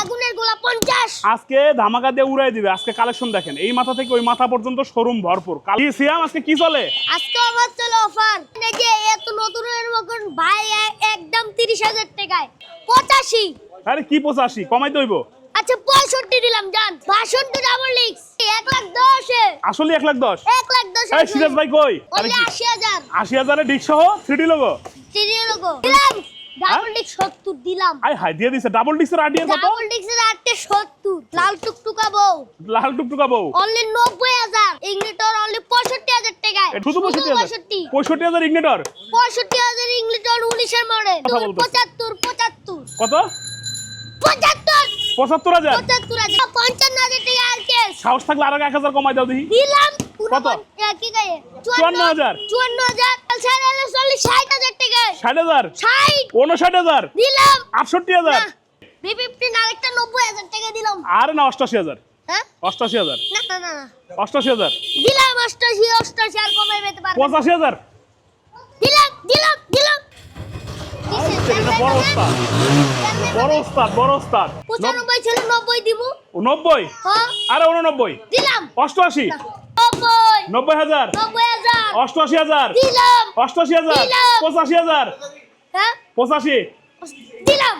আগুনের গোলা পঞ্চাশ। আজকে ধামাকা দিয়ে উড়াই দিবে। আজকে কালেকশন দেখেন। এই মাথা থেকে ওই মাথা পর্যন্ত শোরুম ভরপুর। কাল কি সিয়াম আজকে কি চলে? আজকে আমার চলো অফার যে এত নতুনের মতন ভাই একদম তিরিশ হাজার টাকায়। পঁচাশি। আরে কি পঁচাশি? কমাই দইব আচ্ছা পঁয়ষট্টি দিলাম জান। বাষট্টি ডাবল লিক্স এক লাখ দশে। আসলে এক লাখ দশ? এক লাখ দশ এই সিরাজ ভাই কই? আরে ওনলি কি? আশি হাজার। আশি হাজারে ডিক সহ? থ্রিডি লোগো তিরিশ লোগো দিলাম। ডাবল লিক্স সত্তর দিলাম। আই হাই দিয়ে দিছে। ডাবল ডিক্সের কত? ডাবল লাল টুকটুকা বউ। লাল টুকটুকা বউ। অনলি ইংলিটর অনলি টাকায়। শুধু মডেল। পঁচাত্তর হাজার? পঞ্চান্ন হাজার টাকা সাহস থাকলে আরও এক হাজার কমাই দাও দেখি। দিলাম। কত? চুয়ান্ন হাজার। চুয়ান্ন হাজার। ষাট হাজার টাকায় ষাট হাজার? ষাট। হাজার? দিলাম। আটষট্টি হাজার? আরেকটা নব্বই হাজার টাকা দিলাম। আর না অষ্টাশি হাজার। হ্যাঁ? অষ্টাশি হাজার। না না না। অষ্টাশি হাজার। দিলাম অষ্টাশি অষ্টাশি আর কমাই পেতে পারব। পঁচাশি হাজার। দিলাম দিলাম দিলাম। কিসের? এটা বড় ওস্তাদ। বড় ওস্তাদ বড় ওস্তাদ। পঁচানব্বই ছিল নব্বই দিব। নব্বই? হ্যাঁ। আরে উননব্বই? দিলাম। অষ্টআশি? নব্বই। নব্বই হাজার? নব্বই হাজার। অষ্টআশি হাজার? অষ্টআশি হাজার? পঁচাশি হাজার? হ্যাঁ। পঁচাশি? দিলাম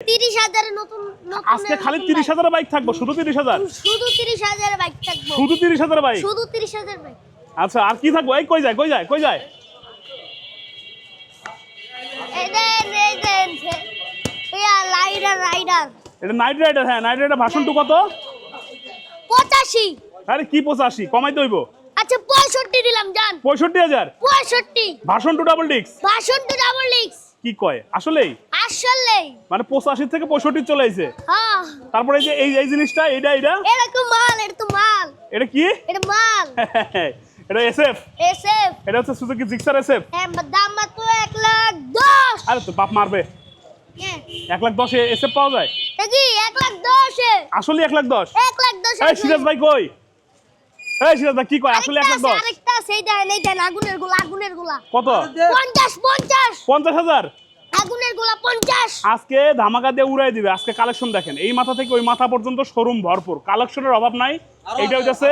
তিরিশ হাজারের নতুন নতুন আজকে খালি তিরিশ হাজার বাইক থাকব শুধু তিরিশ হাজার? শুধু তিরিশ হাজার বাইক থাকব। শুধু তিরিশ হাজার বাইক? শুধু তিরিশ হাজার বাইক। আচ্ছা আর কি থাকব? এই কই যায় কই যায় কই যায়? এটা নাইট রাইডার হ্যাঁ নাইট রাইডার কত? পঁচাশি। আরে কি পঁচাশি? আচ্ছা পঁয়ষট্টি দিলাম জান। পঁয়ষট্টি হাজার? পঁয়ষট্টি। ভাষণ টু ডাবল ডিক্স ডাবল কি কয়? আসলেই। আসলে মানে পঁচাশি থেকে পঁয়ষট্টি চলে আইছে। হ্যাঁ। তারপরে এই যে এই এই জিনিসটা এটা এটা এরকম মাল এটা তো মাল। এটা কি? এটা মাল। এটা এসএফ এসএফ এটা হচ্ছে সুজুকি জিক্সার এসএফ হ্যাঁ দাম মাত্র এক লাখ দশ। আরে তো বাপ মারবে। হ্যাঁ। এক লাখ দশে এসএফ পাওয়া যায়? কি এক লাখ দশে? আসলে এক লাখ দশ। এক লাখ দশ এই সিরাজ ভাই কই? এই সিরাজ ভাই কি কয়? আসলে এক লাখ দশ। আরেকটা সেই দেন এই দেন আগুনের গোলা আগুনের গোলা। কত? পঞ্চাশ পঞ্চাশ। পঞ্চাশ হাজার? আগুনের গোলা পঞ্চাশ। আজকে ধামাকা দিয়ে উড়াই দিবে আজকে কালেকশন দেখেন। এই মাথা থেকে ওই মাথা পর্যন্ত শোরুম ভরপুর। কালেকশনের অভাব নাই। হচ্ছে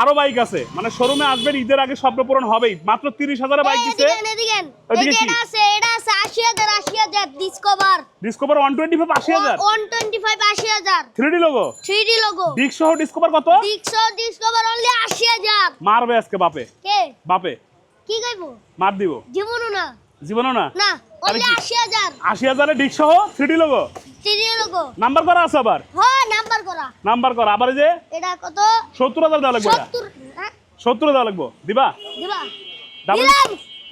আরও বাইক আছে। মানে শোরুমে আসবেন ঈদের আগে স্বপ্ন পূরণ হবেই। মাত্র তিরিশ হাজারের বাইক দিচ্ছে এদিকে কি? এটা আছে এটা আছে আশি হাজার আশি হাজার Discover Discover one twenty five আশি হাজার? ওয়ান টোয়েন্টি ফাইভ আশি হাজার। Three D logo three D logo disc সহ ডিসকভার কত? ডিক্সো ডিসকভার অনলি আশি হাজার। মারবে আজকে বাপে। কে? বাপে। কি গাইবো মার দিব। জীবনও না। জীবনও না? না? আশি হাজার। হাজারে ডিক সহ থ্রি ডি লোগো। নাম্বার করা আছে আবার? হ্যাঁ নাম্বার করা। নাম্বার করা। আবার যে? এটা কত? সত্তর হাজার দেওয়া লাগবে সত্তর দেওয়া লাগবো। দিবা? দিবা। ডাবল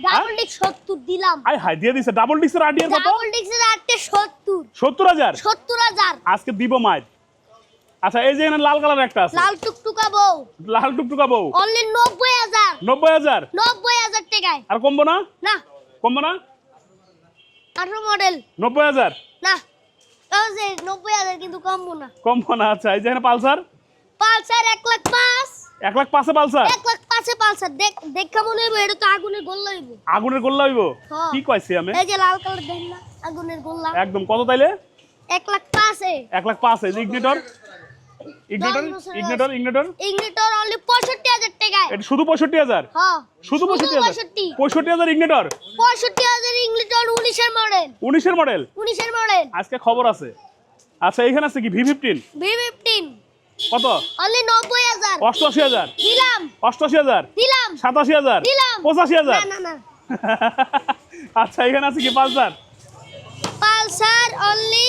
ডাবল ডিক্স সত্তর দিলাম। আই হাই দিয়ে দিছে। ডাবল ডিক্সের আডিয়ার কত? ডাবল ডিক্সের আটটে সত্তর। সত্তর হাজার? সত্তর আজকে দিব মাইর আচ্ছা এই যে এখানে লাল কালার একটা আছে। লাল টুকটুকা বউ। লাল টুকটুকা বউ। অনলি নব্বই হাজার। নব্বই হাজার? নব্বই হাজার টাকায়। আর কমবো না? না। কমবো না? আঠারো মডেল নব্বই হাজার? না নব্বই হাজার কিন্তু কমবো না। কমবো না আচ্ছা এই যে পালসার? পালসার এক লাখ পাঁচ। এক লাখ পাঁচে পালসার? এক লাখ পাঁচে পালসার। দেখ দেখা মনে হইব এটা তো আগুনের গোল্লা হইব। আগুনের গোল্লা হইব? হ্যাঁ। কি কইছি আমি? এই যে লাল কালার দেন না আগুনের গোল্লা। একদম কত তাইলে? এক লাখ পাঁচে। এক লাখ পাঁচ যে Ignitor Ignitor Ignitor Ignitor only পঁয়ষট্টি হাজার এটা শুধু পঁয়ষট্টি হাজার? হ্যাঁ। শুধু পঁয়ষট্টি হাজার? পঁয়ষট্টি। পঁয়ষট্টি হাজার ইগনিটর পঁয়ষট্টি হাজার ইংলিটর উনিশের মডেল। উনিশের মডেল? উনিশের মডেল। আজকে খবর আছে। আচ্ছা এখানে আছে কি? V fifteen? V fifteen. কত? অনলি নব্বই হাজার। অষ্টআশি হাজার? দিলাম। অষ্টআশি হাজার? দিলাম। সাতাশি হাজার? দিলাম। পঁচাশি না হাজার? না না আচ্ছা এখানে আছে কি? পালসার? পালসার অনলি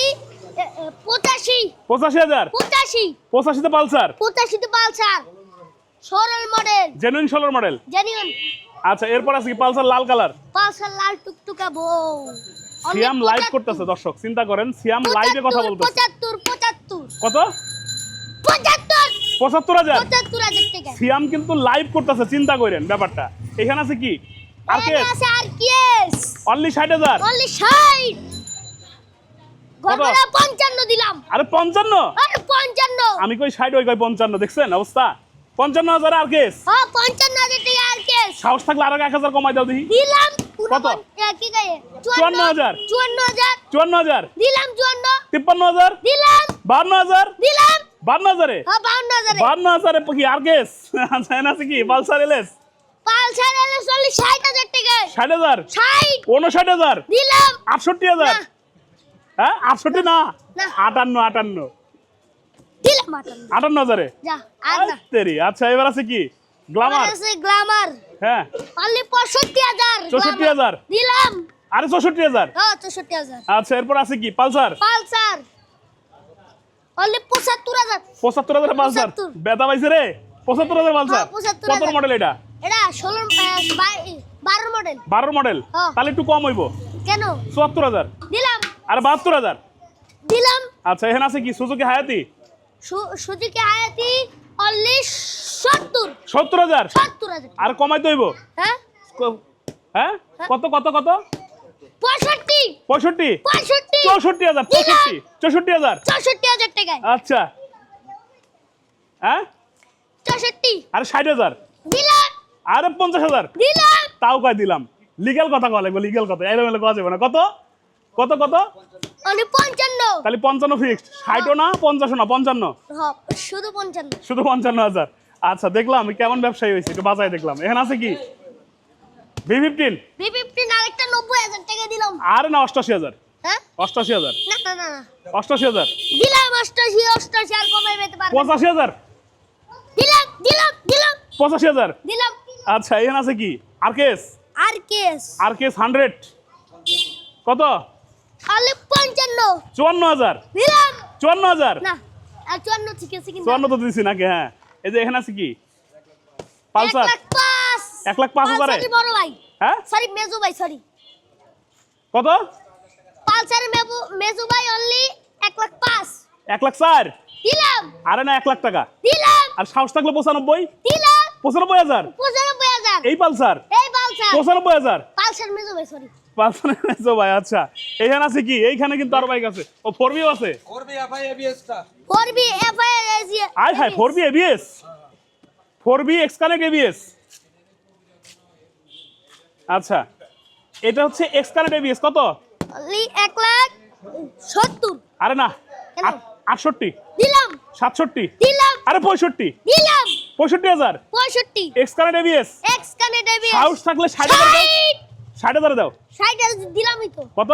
পঁচাশি। পঁচাশি হাজার? পঁচাশি। পঁচাশিতে পালসার? পঁচাশিতে পালসার। সরল মডেল। জেনুইন ষোলোর মডেল? জানিন আচ্ছা এরপর আছে কি পালসার লাল কালার? পালসার লাল টুকটুকা বউ। সিয়াম লাইভ করতেছে দর্শক চিন্তা করেন সিয়াম লাইভে কথা বলতেছে। পঁচাত্তর পঁচাত্তর। কত? পঁচাত্তর। পঁচাত্তর হাজার? পঁচাত্তর হাজার টাকা। সিয়াম কিন্তু লাইভ করতেছে চিন্তা করেন ব্যাপারটা। এখানে আছে কি? আর কে আছে আর কেস অনলি ষাট হাজার? অনলি ষাট। কত? ঘরভাড়া পঞ্চান্ন দিলাম। আরে পঞ্চান্ন? আরে পঞ্চান্ন। আমি কই ষাট ওই কই পঞ্চান্ন দেখছেন অবস্থা? পঞ্চান্ন হাজার আর কেস? ও পঞ্চান্ন হাজার টাকা আর কেস। সাহস থাকলে আরও এক হাজার কমাই দাও দেখি। দিলাম কত? কি গায়ে চুয়ান্ন হাজার। চুয়ান্ন হাজার। চুয়ান্ন হাজার। দিলাম চুয়ান্ন। তিপ্পান্ন হাজার। দিলাম। বান্ন হাজার। দিলাম। বান্ন হাজারে? হ্যাঁ হাজারে। বান্ন হাজারে কি আর কেস? আছে কি? Pulsar LS? টাকা। দিলাম। হ্যাঁ? আটষট্টি না? না। আটান্ন আটান্ন। আটান্ন। হাজারে? আচ্ছা এবার আছে কি? গ্লামার আছে গ্লামার হ্যাঁ। অনলি পঁয়ষট্টি হাজার 64 হাজার। দিলাম। আরে চৌষট্টি হাজার? হ্যাঁ আচ্ছা এরপর আছে কি? পালসার? পালসার। অনলি পঁচাত্তর হাজার। পঁচাত্তর হাজার পালসার। 75 পাইছে রে? পঁচাত্তর হাজার পালসার। হ্যাঁ, 75 কত মডেল এটা? এটা ষোলো বারো মডেল বারোর মডেল হ্যাঁ। তাহলে একটু কম হইব। কেন? চুয়াত্তর হাজার। দিলাম। আর বাহাত্তর হাজার। দিলাম। আচ্ছা এখানে আছে কি? সুজুকি হায়াতি? সুজুকি হায়াতি সত্তর। সত্তর হাজার? সত্তর হাজার। আর কমাইতে হইব। হ্যাঁ? হ্যাঁ? কত কত কত? পঁয়ষট্টি। পঁয়ষট্টি? পঁয়ষট্টি। চৌষট্টি হাজার চৌষট্টি চৌষট্টি হাজার। চৌষট্টি হাজার টাকায়। আচ্ছা। হ্যাঁ? চৌষট্টি। আর ষাট হাজার। দিলাম। আরে পঞ্চাশ হাজার। দিলাম। তাও কয় দিলাম? লিগেল কথা কয় লাগবে লিগেল কথা। মেলে কওয়া যাবে না। কত? কত কত? অনলি পঞ্চান্ন। তাহলে পঞ্চান্ন ফিক্সড ষাটও না পঞ্চাশও না পঞ্চান্ন? হ্যাঁ, শুধু পঞ্চান্ন। শুধু পঞ্চান্ন হাজার। আচ্ছা দেখলাম কেমন ব্যবসায়ী হয়েছে? একটু বাজায় দেখলাম। এখানে আছে কি? ভি ফিফটিন ভি ফিফটিন আরেকটা নব্বই হাজার টাকা দিলাম। আরে না অষ্টাশি হাজার? হ্যাঁ? অষ্টাশি হাজার? না না না না। অষ্টাশি হাজার? দিলাম অষ্টাশি অষ্টাশি আর কমাই পেতে পারবে পঁচাশি হাজার? দিলাম দিলাম দিলাম। পঁচাশি হাজার? দিলাম। আচ্ছা এখানে আছে কি? R KS R KS R KS hundred কত? তাহলে পঞ্চান্ন। চুয়ান্ন হাজার। দিলাম চুয়ান্ন হাজার। না চুয়ান্ন ঠিক আছে কিন্তু চুয়ান্ন তো দিছি নাকি হ্যাঁ। এই যে এখানে আছে কি? পালসার। এক লাখ পাঁচ। হাজারে? বড় ভাই। হ্যাঁ? সরি মেজু ভাই সরি। কত? পালসারি মেবু মেজু ভাই অনলি এক লাখ পাঁচ। এক লাখ চার? দিলাম আরে না এক লাখ টাকা। দিলাম আর সাহস থাকলে পঁচানব্বই? দিলাম পঁচানব্বই হাজার? পঁচানব্বই হাজার। এই পালসার? এই পালসার। পঁচানব্বই হাজার? পালসার মেজু ভাই সরি। পালসার এনেছো ভাই আচ্ছা। এইখানে আছে কি? এইখানে কিন্তু আরও বাইক আছে। ও ফোর বিও আছে? করবে এফআই এবিএসটা four V F I hi four V ABS four V X connect ABS আচ্ছা। এটা হচ্ছে এক্স কানেক্ট এবিএস কত? এক লাখ সত্তর। আরে না আটষট্টি। দিলাম। সাতষট্টি। দিলাম। আরে পঁয়ষট্টি। দিলাম। পঁয়ষট্টি হাজার? পঁয়ষট্টি। X connect ABS X connect AB সাহস থাকলে ষাট! ষাট হাজারে দাও। ষাট হাজার দিলামই তো। কত?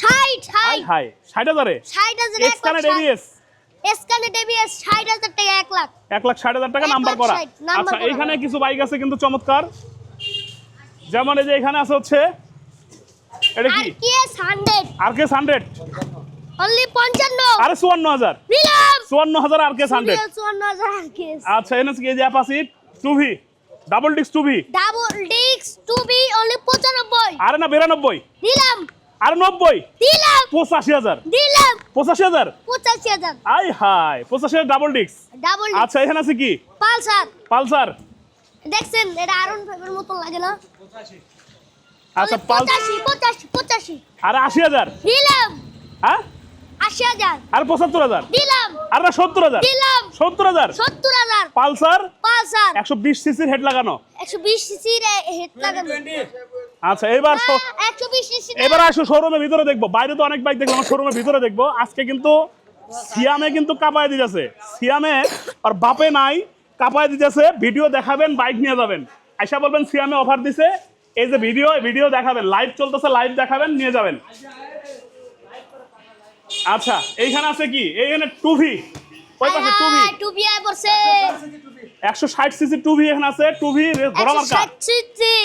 ষাট হাই হাই ষাট হাজারে? ষাট হাজার X connect ABS X connect ABS ষাট হাজার টাকা এক লাখ। এক লাখ ষাট হাজার টাকা নাম্বার করা। আচ্ছা। এইখানে কিছু বাইক আছে কিন্তু চমৎকার। যেমন এই যে এখানে আছে হচ্ছে এটা আর কি কি S hundred R KS hundred only পঞ্চান্ন। আরে চুয়ান্ন হাজার। দিলাম চুয়ান্ন হাজার আর কেস হান্ড্রেড চুয়ান্ন হাজার আর কি আচ্ছা এনে কি যে অ্যাপাসিট two V double discs two V double discs two V only পঁচানব্বই। আরে না বিরানব্বই। দিলাম। আরে নব্বই। দিলাম। পঁচাশি হাজার। দিলাম। পঁচাশি হাজার? পঁচাশি হাজার। আই হাই পঁচাশি হাজার ডাবল ডিক্স ডাবল আচ্ছা এখানে আছে কি? পালসার। পালসার। দেখছেন এটা আরন ফাইভের মতো লাগে না? 85 আচ্ছা Only পাল পঁচাশি পঁচাশি পঁচাশি। আরে আশি হাজার। দিলাম। হ্যাঁ? আশি হাজার। আর পঁচাত্তর হাজার? দিলাম। আর না সত্তর হাজার? দিলাম। সত্তর হাজার? সত্তর হাজার। পালসার? পালসার। একশো বিশ সিসির হেড লাগানো? একশো বিশ সিসির হেড লাগানো। আচ্ছা এবার শো- একশো বিশ সিসি এবার আসো শোরুমের ভিতরে দেখব। বাইরে তো অনেক বাইক দেখলাম শোরুমের ভিতরে দেখব। আজকে কিন্তু সিয়ামে কিন্তু কাপায় দিতেছে। সিয়ামে আর বাপে নাই কাপায় দিতেছে। ভিডিও দেখাবেন বাইক নিয়ে যাবেন। আইসা বলবেন সিয়ামে অফার দিছে। এই যে ভিডিও ভিডিও দেখাবেন। লাইভ চলতেছে লাইভ দেখাবেন নিয়ে যাবেন। আচ্ছা এইখানে আছে কি? এইখানে টুভি। ওই পাশে? টুভি। পড়ছে। একশো ষাট সিসি টুভি এখানে আছে। টুভি একশো মার্কা। ষাট সিসি।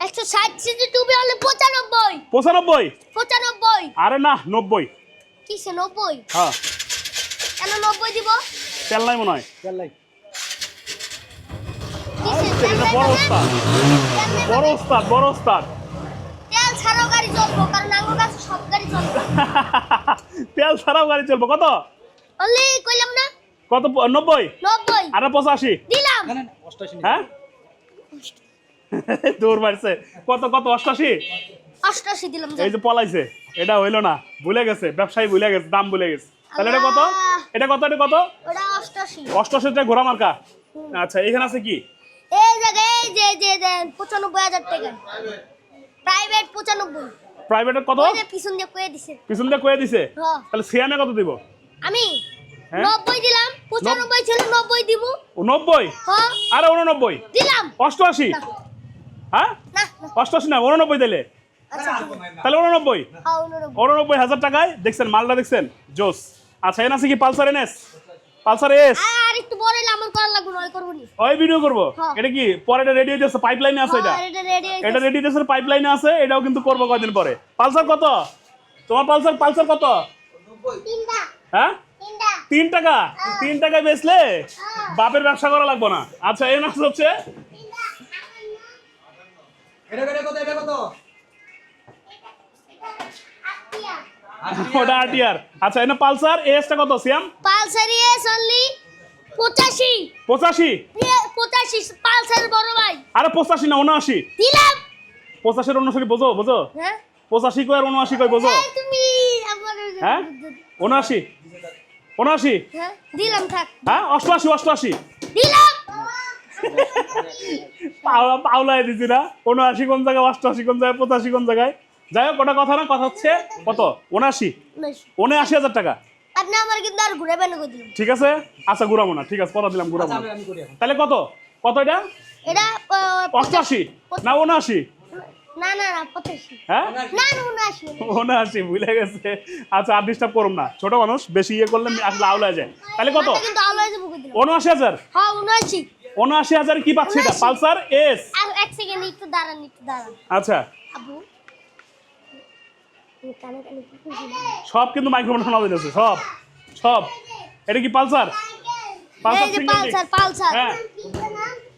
একশো ষাট সিসি টুপি হলে পঁচানব্বই। পঁচানব্বই? পঁচানব্বই। আরে না নব্বই। কিসে নব্বই? হ্যাঁ। কেন নব্বই দিব? তেল নাই মনে হয়। কিসে? এটা বড় ওস্তাদ। বড় ওস্তাদ বড় ওস্তাদ। তেল ছাড়াও গাড়ি চলবো কারণ কাছে সব গাড়ি চলবে। তেল ছাড়াও গাড়ি চলবো কত? অনলি কইলাম না? কত প- নব্বই? নব্বই। আর পঁচাশি। দিলাম। না না না অষ্টাশি না হ্যাঁ? দূর বাড়ছে কত কত অষ্টাশি? অষ্টাশি দিলাম এই যে পলাইছে এটা হইল না ভুলে গেছে ব্যবসায়ী ভুলে গেছে দাম ভুলে গেছে। তাহলে এটা কত? এটা কত এটা কত? ওটা অষ্ট অষ্টআশি অষ্টআশিটা ঘোড়া মার্কা। আচ্ছা এখানে আছে কি? এই জায়গায় এই যে যে দেন পঁচানব্বই হাজার টাকা। প্রাইভেট পঁচানব্বই। প্রাইভেটের কত? পিছন দিয়ে কয়ে দিছে। পিছন দিয়ে কয়ে দিছে? হ্যাঁ। তাহলে সিয়ামে কত দিব? আমি? হ্যাঁ? নব্বই দিলাম পঁচানব্বই ছিল নব্বই দিব। ও নব্বই? হ্যাঁ আরে উননব্বই? দিলাম। অষ্টআশি? না। হ্যাঁ? না না। অষ্টআশি না উননব্বই দিলে আচ্ছা। তাহলে উননব্বই। হ্যাঁ উননব্বই। উননব্বই হাজার টাকায় দেখছেন মালটা দেখছেন? জোস। আচ্ছা এন আছে কি? Pulsar NS Pulsar S. আর একটু বড় লাগবে নয় করব নি। ওই ভিডিও করব। এটা কি? পরে এটা রেডি হইতেছে পাইপলাইনে আছে এটা। এটা রেডি এটা রেডি হইতেছে পাইপলাইনে আছে এটাও কিন্তু করব কয়দিন পরে। পালসার কত? তোমার পালসার পালসার কত? তিনটা। হ্যাঁ? তিনটা। তিন টাকা? তিন টাকায় বেচলে বাপের ব্যবসা করা লাগবে না। আচ্ছা এই মাছ হচ্ছে? এটা এটা কত? এটা কত ওটা আরটিআর আচ্ছা এনে পালসার এসটা কত সিয়াম পালসার অনলি পঁচাশি। পঁচাশি? পঁচাশি পালসার বড় ভাই। আরে পঁচাশি না দিলাম। বোঝো বোঝো? হ্যাঁ? কয় আর উনআশি কয় বোঝো? তুমি আমার হ্যাঁ? উনআশি। উনআশি? হ্যাঁ দিলাম থাক। হ্যাঁ দিলাম। পাওলা পাওলায় দিছি না। উনআশি কোন জায়গায় অষ্টআশি কোন জায়গায় পঁচাশি কোন জায়গায়? যাই হোক ওটা কথা না কথা হচ্ছে কত? উনআশি। উনিশ। উনআশি হাজার টাকা। আপনি আমার কিন্তু আর ঘুরে বেন করে ঠিক আছে? আচ্ছা ঘুরাবো না। ঠিক আছে কথা দিলাম ঘুরাবো আচ্ছা, না এখন তাহলে কত? কত এটা? এটা না উনআশি। না না না পঁচাশি। হ্যাঁ? না না উনআশি। উনআশি ভুলে গেছে। আচ্ছা আর ডিস্টার্ব করুন না। ছোট মানুষ বেশি ইয়ে করলে আসলে আউলায় যায়। তাহলে কত? কিন্তু দিলাম উনআশি হাজার? হ্যাঁ উনআশি। উনআশি হাজার কি পাচ্ছি এটা? পালসার এস আর এক সেকেন্ড একটু দাঁড়ান একটু দাঁড়ান। আচ্ছা। আবু। সব কিন্তু মাইক্রোফোন শোনা যাইতেছে সব সব। এটা কি পালসার? Pulsar Pulsar Pulsar. হ্যাঁ।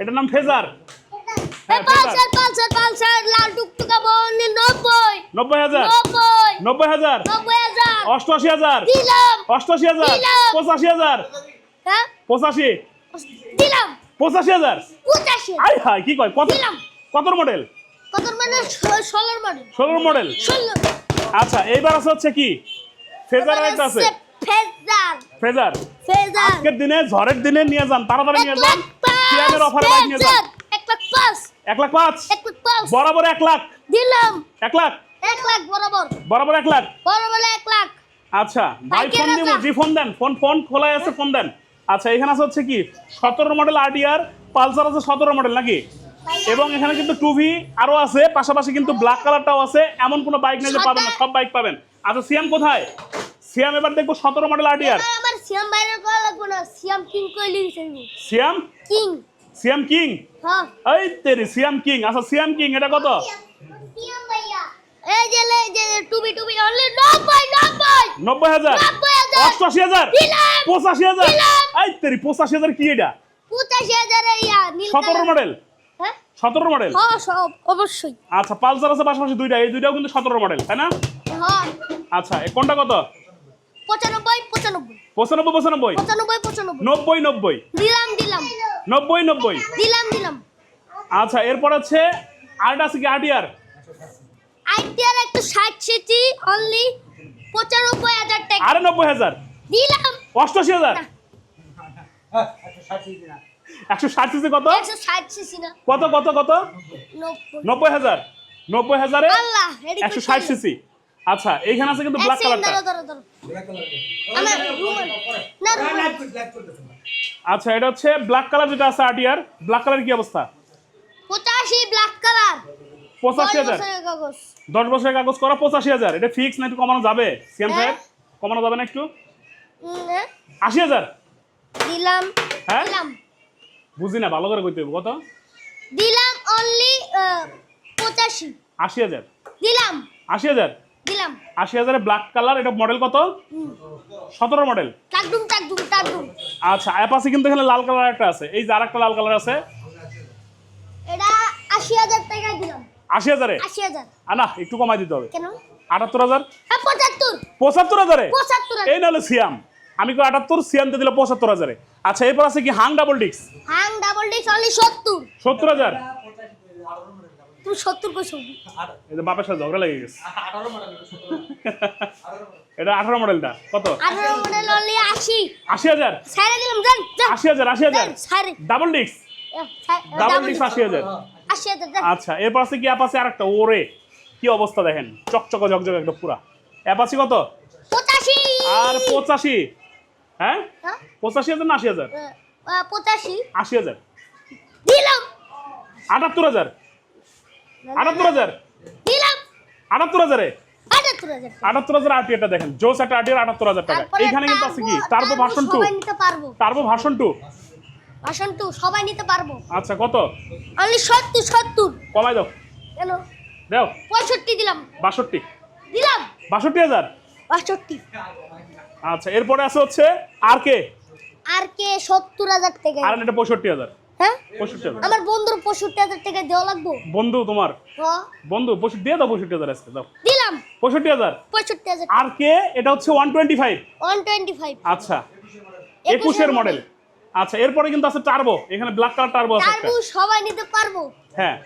এটার নাম ফেজার। পালসার পালসার পালসার লাল টুকটুকা দিলাম। দিলাম। হ্যাঁ? দিলাম। আই হাই কি কয়? কত দিলাম। কত মডেল মানে ষোলোর মডেল ষোলোর মডেল ষোলো। আচ্ছা এইবার আছে হচ্ছে কি? ফেজার একটা আছে। ফেজার। ফেজার। ফেজার। আজকের দিনে ঝড়ের দিনে নিয়ে যান তাড়াতাড়ি নিয়ে যান। সিয়ামের অফারে বাইক নিয়ে যান। ফেজার এক লাখ পাঁচ। এক লাখ পাঁচ? এক লাখ পাঁচ। বরাবর এক লাখ। দিলাম। এক লাখ? এক লাখ বরাবর। বরাবর এক লাখ? বরাবর এক লাখ। আচ্ছা ভাই ফোন দিব জি ফোন দেন। ফোন ফোন খোলাই আছে ফোন দেন। আচ্ছা এখানে আছে হচ্ছে কি? সতেরো মডেল আরটিআর পালসার আছে সতেরো মডেল নাকি? এবং এখানে কিন্তু টুভি আরও আছে পাশাপাশি কিন্তু ব্ল্যাক কালারটাও আছে এমন কোনো বাইক নেই যে পাবেন না সব বাইক পাবেন। আচ্ছা সিএম কোথায়? সিএম এবার দেখব সতেরো মডেল এবার আমার সিয়াম বাইরে করা লাগবে না সিয়াম কিং কইলি সিএম কিং সিএম কিং হ্যাঁ। এই তেরি সিএম কিং আচ্ছা সিএম কিং এটা কত? সিয়াম ভাইয়া। এই যে লে যে টুবি টুবি অনলি নব্বই নব্বই। নব্বই হাজার? নব্বই হাজার। অষ্টআশি হাজার? পঁচাশি হাজার? এই তেরি পঁচাশি হাজার কি এটা? পঁচাশি হাজার ইয়া নীল সতেরো কালার। মডেল সতেরো মডেল হ্যাঁ সব অবশ্যই। আচ্ছা পালসার আছে পাশাপাশি দুইটা এই দুইটাও কিন্তু সতেরো মডেল তাই না? হ্যাঁ। আচ্ছা কোনটা কত? পঁচানব্বই পঁচানব্বই। পঁচানব্বই পঁচানব্বই? পঁচানব্বই পঁচানব্বই। নব্বই নব্বই? দিলাম দিলাম। নব্বই নব্বই? দিলাম দিলাম। আচ্ছা এরপর আছে আরটা আছে কি আরটিআর আইটিআর একটু ষাট সিটি অনলি পঁচানব্বই হাজার টাকা। আরে নব্বই হাজার? দিলাম। অষ্টআশি হাজার? না। হ্যাঁ একশো ষাট সিসি কত? কত কত কত? নব্বই। হাজার। নব্বই হাজারে একশো ষাট সিসি। আচ্ছা এইখানে আছে কিন্তু ব্ল্যাক কালারটা কালার আচ্ছা এটা হচ্ছে ব্ল্যাক কালার যেটা আছে আরটিআর ব্ল্যাক কালার কি অবস্থা? পঁচাশি ব্ল্যাক কালার পঁচাশি হাজার। কাগজ। দশ বছরের কাগজ করা পঁচাশি হাজার। এটা ফিক্স না একটু কমানো যাবে? সিএম হ্যাঁ। সাহেব কমানো যাবে না একটু? হ্যাঁ। আশি হাজার? দিলাম। হ্যাঁ? বুঝি না ভালো করে কইতে হবে কত? দিলাম অনলি পঁচাশি। আশি হাজার। দিলাম। আশি হাজার? দিলাম। আশি হাজারে ব্ল্যাক কালার এটা মডেল কত। সতেরো মডেল টাকডুম টাকডুম টাকডুম আচ্ছা অ্যাপাসি কিন্তু এখানে লাল কালার একটা আছে। এই যে আরেকটা লাল কালার আছে। এটা আশি হাজার টাকায় দিলাম। আশি হাজারে? আশি হাজার। আনা একটু কমাই দিতে হবে। কেন? আটাত্তর হাজার? হ্যাঁ পঁচাত্তর। পঁচাত্তর হাজারে? পঁচাত্তর এই নাহলে সিয়াম আমি কই আটাত্তর সিয়ামতে দিলে পঁচাত্তর হাজারে। আচ্ছা এরপর আছে কি? হাং ডাবল ডিক্স হাং ডাবল ডিক্স অনলি সত্তর। সত্তর হাজার? তুমি সত্তর কই ছবি এই যে বাপের সাথে ঝগড়া লেগে গেছে। আঠারো মডেল এটা আঠারো মডেলটা কত? আঠারো মডেল অনলি আশি। আশি হাজার? সাইরে দিলাম যান যান। আশি হাজার আশি হাজার? ডাবল ডিক্স ডাবল ডিক্স আশি হাজার। আশি হাজার আচ্ছা এরপর আছে কি? অ্যাপাসি আর একটা ওরে। কি অবস্থা দেখেন? চকচকা ঝকঝক একটা পুরা। অ্যাপাসি কত? পঁচাশি। আর পঁচাশি। হ্যাঁ? হ্যাঁ? পঁচাশি হাজার না আশি হাজার? পঁচাশি। আশি হাজার। দিলাম। আটাত্তর হাজার। আটাত্তর হাজার। দিলাম। আটাত্তর হাজারে? আটাত্তর হাজার আটাত্তর এটা দেখেন। জোস একটা আটির আটাত্তর হাজার টাকা। এইখানে কিন্তু আছে কি? Turbo- Turbo Turbo version two Turbo version two version two সবাই নিতে পারব। আচ্ছা কত? অনলি সত্তর সত্তর। কমাই দাও। কেন? দাও। পঁয়ষট্টি দিলাম। বাষট্টি। দিলাম। বাষট্টি হাজার? বাষট্টি। আচ্ছা এরপরে আছে হচ্ছে আর কে? আর কে? সত্তর হাজার টাকা। আর এটা পঁয়ষট্টি হাজার। হ্যাঁ? পঁয়ষট্টি হাজার। আমার বন্ধুর পঁয়ষট্টি হাজার টাকা দেওয়া লাগবো? বন্ধু তোমার? হ্যাঁ বন্ধু পঁয়ষট্টি দিয়ে দাও পঁয়ষট্টি হাজার আজকে দাও। দিলাম। পঁয়ষট্টি হাজার? পঁয়ষট্টি হাজার। আর কে? এটা হচ্ছে one twenty five. One twenty five. আচ্ছা। একুশের মডেল। আচ্ছা এরপরে কিন্তু আছে টার্বো। এখানে ব্ল্যাক কালার টার্বো আছে টার্বো সবাই নিতে পারব। হ্যাঁ।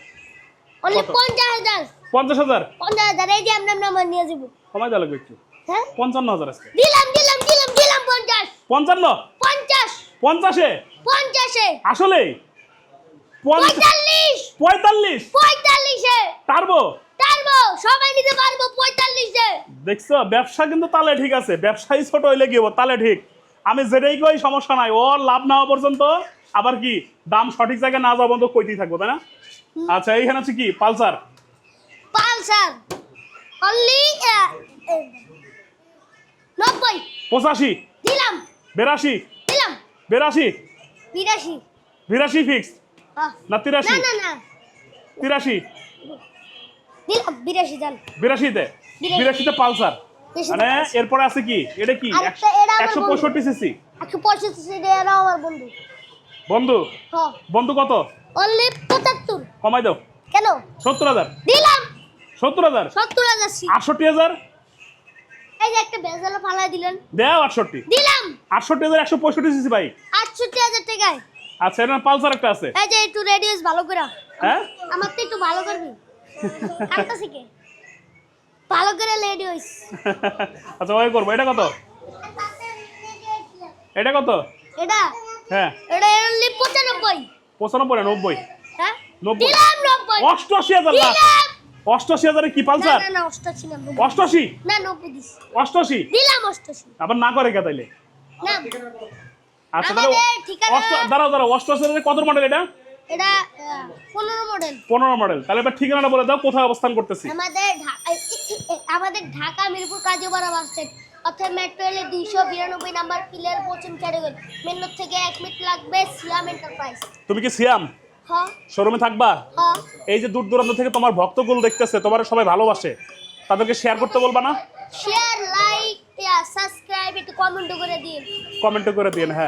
অনলি কত? পঞ্চাশ হাজার। পঞ্চাশ হাজার? পঞ্চাশ হাজার। এই যে আপনার নাম্বার নিয়ে যাব। সময় দেওয়া লাগবে একটু। হ্যাঁ? পঞ্চান্ন হাজার আজকে। দিলাম দিলাম দিলাম দিলাম আসলে পঁয়তাল্লিশ। পঁয়তাল্লিশ? পঁয়তাল্লিশে। টার্বো? টার্বো। সবাই নিতে পারব পঁয়তাল্লিশে। দেখছ ব্যবসা কিন্তু তালে ঠিক আছে। ব্যবসায়ী ছোট হইলে কি হব? তালে ঠিক। আমি যেটাই কই সমস্যা নাই। ও লাভ না হওয়া পর্যন্ত আবার কি দাম সঠিক জায়গায় না যাওয়া পর্যন্ত কইতেই থাকব তাই না? আচ্ছা এইখানে হচ্ছে কি? পালসার। পালসার। অনলি নব্বই। পঁচাশি। দিলাম। বেরাশি। দিলাম। বেরাশি। বিরাশি। বিরাশি ফিক্স না তিরাশি। না না তিরাশি। দিলাম। বিরাশি জান। বিরাশিতে। বিরাশিতে পালসার। মানে এরপরে আছে কি? এটা কি? একশো। পঁয়ষট্টি সিসি একশো পঁয়ষট্টি সিটে এরাও আমার বন্ধু। বন্ধু? বন্ধু কত? অনলি পঁচাত্তর। কমাই দাও। কেন? সত্তর হাজার। দিলাম। সত্তর হাজার। সত্তর হাজার আটষট্টি হাজার? এই যে একটা বেজালা ফালাই দিলেন। দেও আটষট্টি। দিলাম। আটষট্টি হাজার একশো পঁয়ষট্টি সিসি বাইক আটষট্টি হাজার টাকায়। আচ্ছা এটা পালসার একটা আছে। এই যে একটু রেডিওস ভালো করে হ্যাঁ? আমার তো একটু ভালো করবি কাটটা শিখে ভালো করে রেডিওস আচ্ছা ওই করব। এটা কত? এটা কত? এটা? হ্যাঁ। এটা পঁচানব্বই। পঁচানব্বই না নব্বই? হ্যাঁ? নব্বই। দিলাম নব্বই। অষ্টআশি হাজার লাখ দিলাম। অষ্টআশি হাজারে কি পালসার? না না অষ্টাশি না নব্বই। অষ্টআশি না নব্বই দিস অষ্টআশি দিলাম আবার না করে কে তাইলে? না। আচ্ছা তাহলে দাঁড়াও দাঁড়াও অষ্টআশি হাজারে কত মডেল এটা? এটা পনেরো মডেল পনেরো মডেল তাহলে এবার ঠিকানাটা বলে দাও কোথায় অবস্থান করতেছি? আমাদের ঢাকা মিরপুর কাজীপাড়া বাস স্ট্যান্ড। অর্থাৎ মেট্রো রেলের দুইশো বিরানব্বই নাম্বার পিলার পশ্চিম ক্যাটাগরি মেন্নর থেকে এক মিনিট লাগবে সিয়াম এন্টারপ্রাইজ তুমি কি সিয়াম শোরুমে থাকবা? এই যে দূর দূরান্ত থেকে তোমার ভক্তগুলো দেখতেছে তোমার সবাই ভালোবাসে। তাদেরকে শেয়ার করতে বলবা না? শেয়ার লাইক সাবস্ক্রাইব একটু কমেন্ট করে দিন। কমেন্ট করে দিন হ্যাঁ।